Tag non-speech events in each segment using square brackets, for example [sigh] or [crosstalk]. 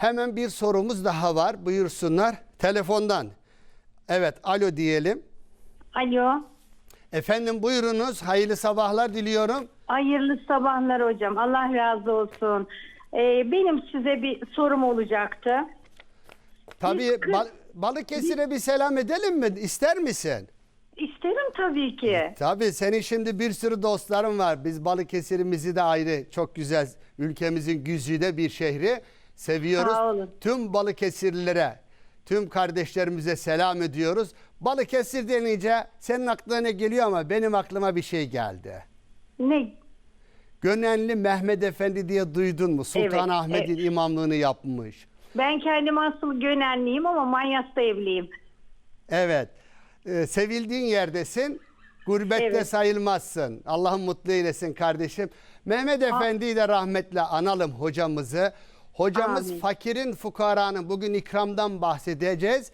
Hemen bir sorumuz daha var. Buyursunlar. Telefondan. Evet, alo diyelim. Alo. Efendim buyurunuz. Hayırlı sabahlar diliyorum. Hayırlı sabahlar hocam. Allah razı olsun. Ee, benim size bir sorum olacaktı. Tabii kız- Bal- Balıkesir'e bir selam edelim mi? İster misin? İsterim tabii ki. Tabii senin şimdi bir sürü dostların var. Biz Balıkesir'imizi de ayrı çok güzel ülkemizin güzide bir şehri seviyoruz. Sağ olun. Tüm Balıkesirlilere, tüm kardeşlerimize selam ediyoruz. Balıkesir denince senin aklına ne geliyor ama benim aklıma bir şey geldi. Ne? Gönenli Mehmet Efendi diye duydun mu? Sultan Evet, Ahmet'in imamlığını yapmış. Ben kendim asıl Gönenliyim ama Manyas'ta evliyim. Evet. Ee, sevildiğin yerdesin. Gurbette Evet. sayılmazsın. Allah'ın mutlu eylesin kardeşim. Mehmet Efendi'yi de rahmetle analım hocamızı. Hocamız Amin. fakirin, fukaranın bugün ikramdan bahsedeceğiz.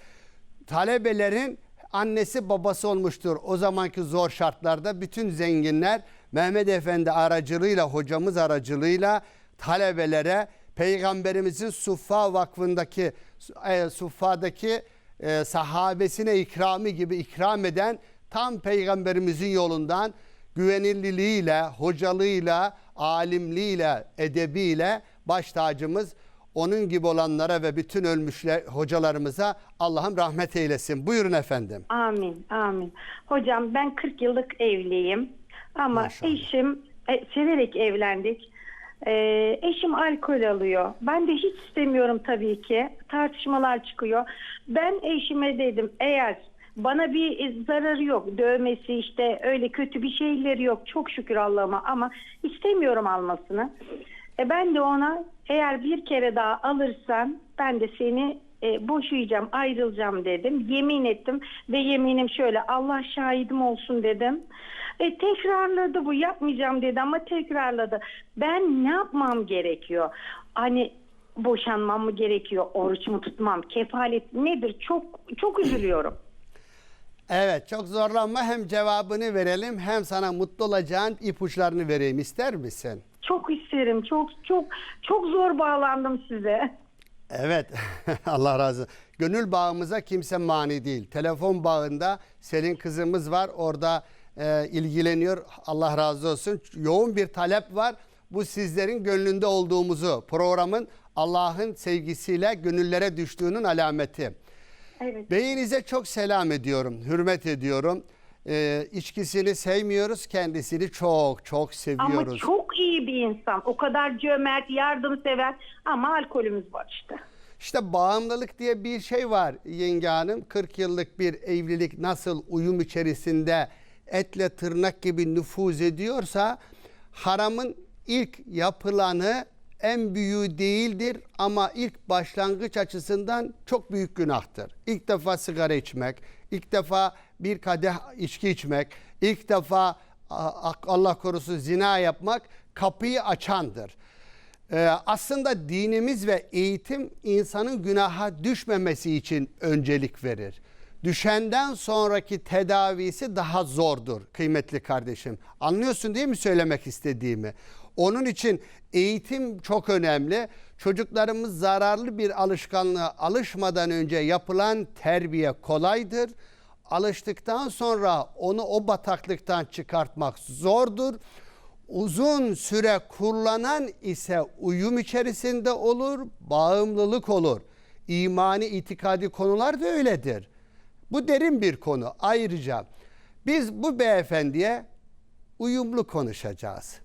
Talebelerin annesi babası olmuştur. O zamanki zor şartlarda bütün zenginler Mehmet Efendi aracılığıyla, hocamız aracılığıyla talebelere Peygamberimizin Suffa Vakfı'ndaki e, Suffa'daki e, sahabesine ikramı gibi ikram eden tam Peygamberimizin yolundan güvenilirliğiyle, hocalığıyla, alimliğiyle, edebiyle baş tacımız onun gibi olanlara ve bütün ölmüşler hocalarımıza Allah'ım rahmet eylesin. Buyurun efendim. Amin, amin. Hocam ben 40 yıllık evliyim. Ama Maşallah. eşim, e, severek evlendik. E, eşim alkol alıyor. Ben de hiç istemiyorum tabii ki. Tartışmalar çıkıyor. Ben eşime dedim eğer bana bir zararı yok. Dövmesi işte öyle kötü bir şeyleri yok. Çok şükür Allah'ıma ama istemiyorum almasını. E ben de ona eğer bir kere daha alırsan ben de seni e, boşayacağım, ayrılacağım dedim. Yemin ettim ve yeminim şöyle Allah şahidim olsun dedim. E, tekrarladı bu yapmayacağım dedi ama tekrarladı. Ben ne yapmam gerekiyor? Hani boşanmam mı gerekiyor? Oruç mu tutmam? Kefalet nedir? Çok çok üzülüyorum. [clears throat] Evet çok zorlanma hem cevabını verelim hem sana mutlu olacağın ipuçlarını vereyim ister misin? Çok isterim. Çok çok çok zor bağlandım size. Evet [laughs] Allah razı olsun. Gönül bağımıza kimse mani değil. Telefon bağında senin kızımız var orada e, ilgileniyor. Allah razı olsun. Yoğun bir talep var. Bu sizlerin gönlünde olduğumuzu programın Allah'ın sevgisiyle gönüllere düştüğünün alameti. Evet. Beyinize çok selam ediyorum, hürmet ediyorum. E, içkisini sevmiyoruz, kendisini çok çok seviyoruz. Ama çok iyi bir insan. O kadar cömert, yardımsever ama alkolümüz var işte. İşte bağımlılık diye bir şey var yenge hanım. 40 yıllık bir evlilik nasıl uyum içerisinde etle tırnak gibi nüfuz ediyorsa haramın ilk yapılanı en büyüğü değildir ama ilk başlangıç açısından çok büyük günahtır. İlk defa sigara içmek, ilk defa bir kadeh içki içmek, ilk defa Allah korusun zina yapmak kapıyı açandır. Ee, aslında dinimiz ve eğitim insanın günaha düşmemesi için öncelik verir. Düşenden sonraki tedavisi daha zordur kıymetli kardeşim. Anlıyorsun değil mi söylemek istediğimi? Onun için eğitim çok önemli. Çocuklarımız zararlı bir alışkanlığa alışmadan önce yapılan terbiye kolaydır. Alıştıktan sonra onu o bataklıktan çıkartmak zordur. Uzun süre kullanan ise uyum içerisinde olur, bağımlılık olur. İmani, itikadi konular da öyledir. Bu derin bir konu. Ayrıca biz bu beyefendiye uyumlu konuşacağız.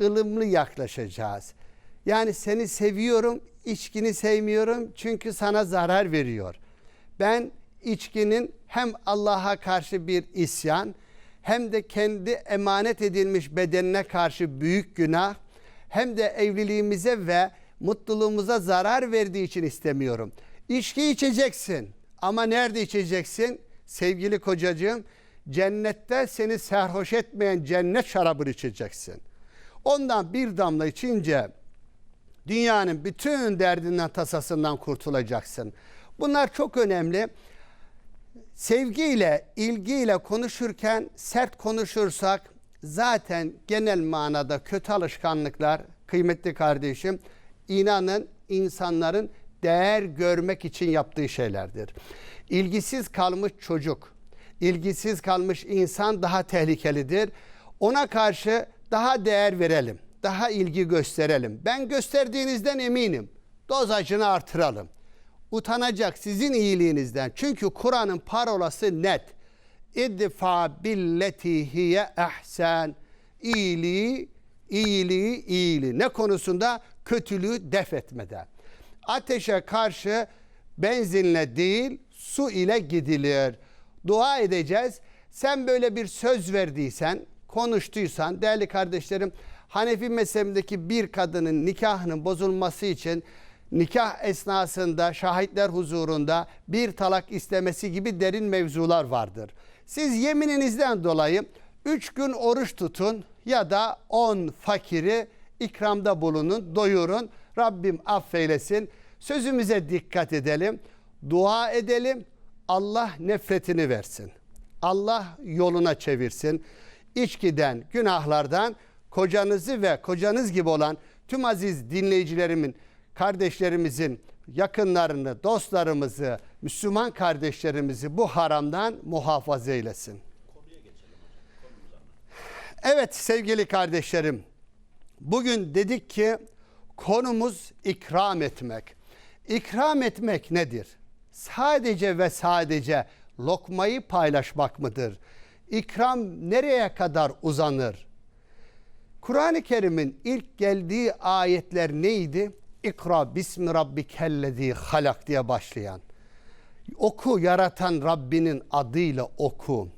ılımlı yaklaşacağız. Yani seni seviyorum, içkini sevmiyorum çünkü sana zarar veriyor. Ben içkinin hem Allah'a karşı bir isyan hem de kendi emanet edilmiş bedenine karşı büyük günah hem de evliliğimize ve mutluluğumuza zarar verdiği için istemiyorum. İçki içeceksin ama nerede içeceksin? Sevgili kocacığım cennette seni serhoş etmeyen cennet şarabını içeceksin. Ondan bir damla içince dünyanın bütün derdinden tasasından kurtulacaksın. Bunlar çok önemli. Sevgiyle, ilgiyle konuşurken sert konuşursak zaten genel manada kötü alışkanlıklar kıymetli kardeşim inanın insanların değer görmek için yaptığı şeylerdir. İlgisiz kalmış çocuk, ilgisiz kalmış insan daha tehlikelidir. Ona karşı daha değer verelim, daha ilgi gösterelim. Ben gösterdiğinizden eminim. Dozajını artıralım. Utanacak sizin iyiliğinizden. Çünkü Kur'an'ın parolası net. İdfa billeti hiye ehsen. İyiliği, iyiliği, iyiliği. Ne konusunda? Kötülüğü def etmeden. Ateşe karşı benzinle değil su ile gidilir. Dua edeceğiz. Sen böyle bir söz verdiysen, konuştuysan değerli kardeşlerim Hanefi mezhebindeki bir kadının nikahının bozulması için nikah esnasında şahitler huzurunda bir talak istemesi gibi derin mevzular vardır. Siz yemininizden dolayı üç gün oruç tutun ya da on fakiri ikramda bulunun, doyurun. Rabbim affeylesin. Sözümüze dikkat edelim. Dua edelim. Allah nefretini versin. Allah yoluna çevirsin. İçkiden, günahlardan kocanızı ve kocanız gibi olan tüm aziz dinleyicilerimin, kardeşlerimizin yakınlarını, dostlarımızı, Müslüman kardeşlerimizi bu haramdan muhafaza eylesin. Evet sevgili kardeşlerim, bugün dedik ki konumuz ikram etmek. İkram etmek nedir? Sadece ve sadece lokmayı paylaşmak mıdır? İkram nereye kadar uzanır? Kur'an-ı Kerim'in ilk geldiği ayetler neydi? İkra bismi rabbikellezi halak diye başlayan. Oku yaratan Rabbinin adıyla oku.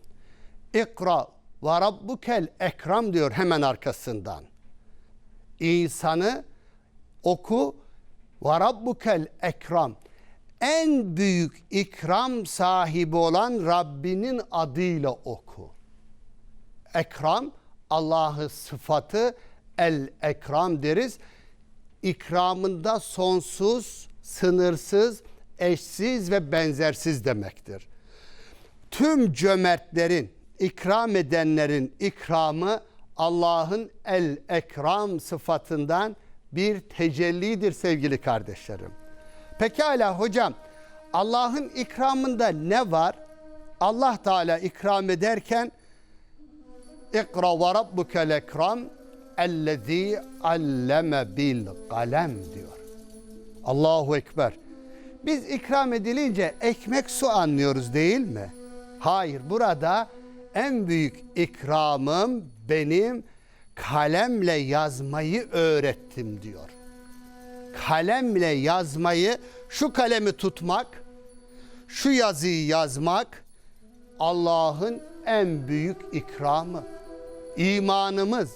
İkra ve rabbukel ekram diyor hemen arkasından. İnsanı oku ve rabbukel ekram. En büyük ikram sahibi olan Rabbinin adıyla oku. Ekram Allah'ı sıfatı el ekram deriz. İkramında sonsuz, sınırsız, eşsiz ve benzersiz demektir. Tüm cömertlerin, ikram edenlerin ikramı Allah'ın el ekram sıfatından bir tecellidir sevgili kardeşlerim. Pekala hocam Allah'ın ikramında ne var? Allah Teala ikram ederken İkra ve rabbukel ekram ellezî alleme bil kalem diyor. Allahu Ekber. Biz ikram edilince ekmek su anlıyoruz değil mi? Hayır burada en büyük ikramım benim kalemle yazmayı öğrettim diyor. Kalemle yazmayı, şu kalemi tutmak, şu yazıyı yazmak Allah'ın en büyük ikramı. İmanımız,